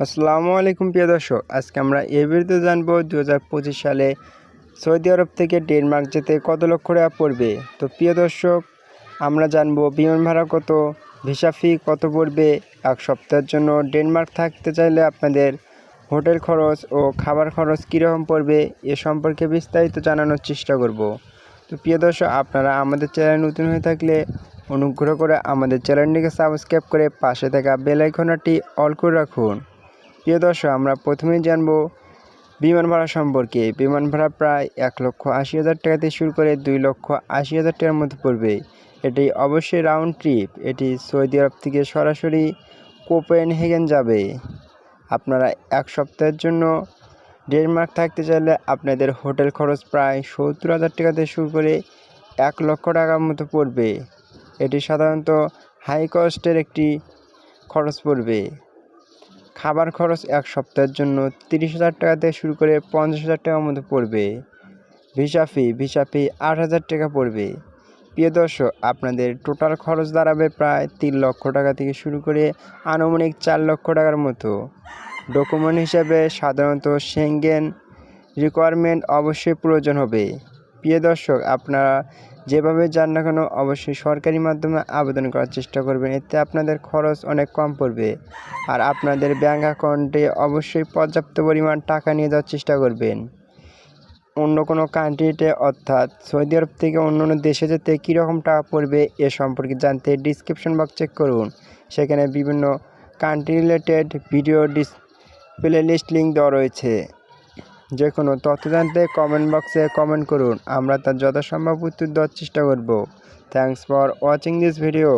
আসসালামু আলাইকুম প্রিয় দর্শক, আজকে আমরা এই ভিডিওতে জানব দু হাজার পঁচিশ সালে সৌদি আরব থেকে ডেনমার্ক যেতে কত লক্ষ টাকা পড়বে। তো প্রিয় দর্শক, আমরা জানব বিমান ভাড়া কত, ভিসা ফি কত পড়বে, এক সপ্তাহের জন্য ডেনমার্ক থাকতে চাইলে আপনাদের হোটেল খরচ ও খাবার খরচ কীরকম পড়বে এ সম্পর্কে বিস্তারিত জানানোর চেষ্টা করব। তো প্রিয় দর্শক, আপনারা আমাদের চ্যানেল নতুন হয়ে থাকলে অনুগ্রহ করে আমাদের চ্যানেলটিকে সাবস্ক্রাইব করে পাশে থাকা বেল অল করে রাখুন। প্রিয় দর্শক, আমরা প্রথমেই জানব বিমান ভাড়া সম্পর্কে। বিমান ভাড়া প্রায় এক লক্ষ আশি হাজার টাকাতে শুরু করে দুই লক্ষ আশি হাজার টাকার মতো পড়বে। এটি অবশ্যই রাউন্ড ট্রিপ এটি সৌদি আরব থেকে সরাসরি কোপেন হেগেন যাবে। আপনারা এক সপ্তাহের জন্য ডেনমার্ক থাকতে চাইলে আপনাদের হোটেল খরচ প্রায় সত্তর হাজার টাকাতে শুরু করে এক লক্ষ টাকার মতো পড়বে। এটি সাধারণত হাই কস্টের একটি খরচ পড়বে। খাবার খরচ এক সপ্তাহের জন্য তিরিশ হাজার টাকা থেকে শুরু করে পঞ্চাশ হাজার টাকার মতো পড়বে। ভিসা ফি ভিসা ফি আট হাজার টাকা পড়বে। প্রিয় দর্শক, আপনাদের টোটাল খরচ দাঁড়াবে প্রায় তিন লক্ষ টাকা থেকে শুরু করে আনুমানিক চার লক্ষ টাকার মতো। ডকুমেন্ট হিসাবে সাধারণত সেঙ্গেন রিকোয়ারমেন্ট অবশ্যই প্রয়োজন হবে। প্রিয় দর্শক, আপনারা যেভাবে যান না কেন অবশ্যই সরকারি মাধ্যমে আবেদন করার চেষ্টা করবেন। এতে আপনাদের খরচ অনেক কম পড়বে। আর আপনাদের ব্যাঙ্ক অ্যাকাউন্টে অবশ্যই পর্যাপ্ত পরিমাণ টাকা নিয়ে যাওয়ার চেষ্টা করবেন। অন্য কোনো কান্ট্রিতে অর্থাৎ সৌদি আরব থেকে অন্য অন্য দেশে যেতে কীরকম টাকা পড়বে এ সম্পর্কে জানতে ডিসক্রিপশন বক্স চেক করুন। সেখানে বিভিন্ন country related video display list link দেওয়া রয়েছে। যে কোনো তথ্য জানতে কমেন্ট বক্সে কমেন্ট করুন। আমরা তার যথাসম্ভব উত্তর দেওয়ার চেষ্টা করব। Thanks for watching this video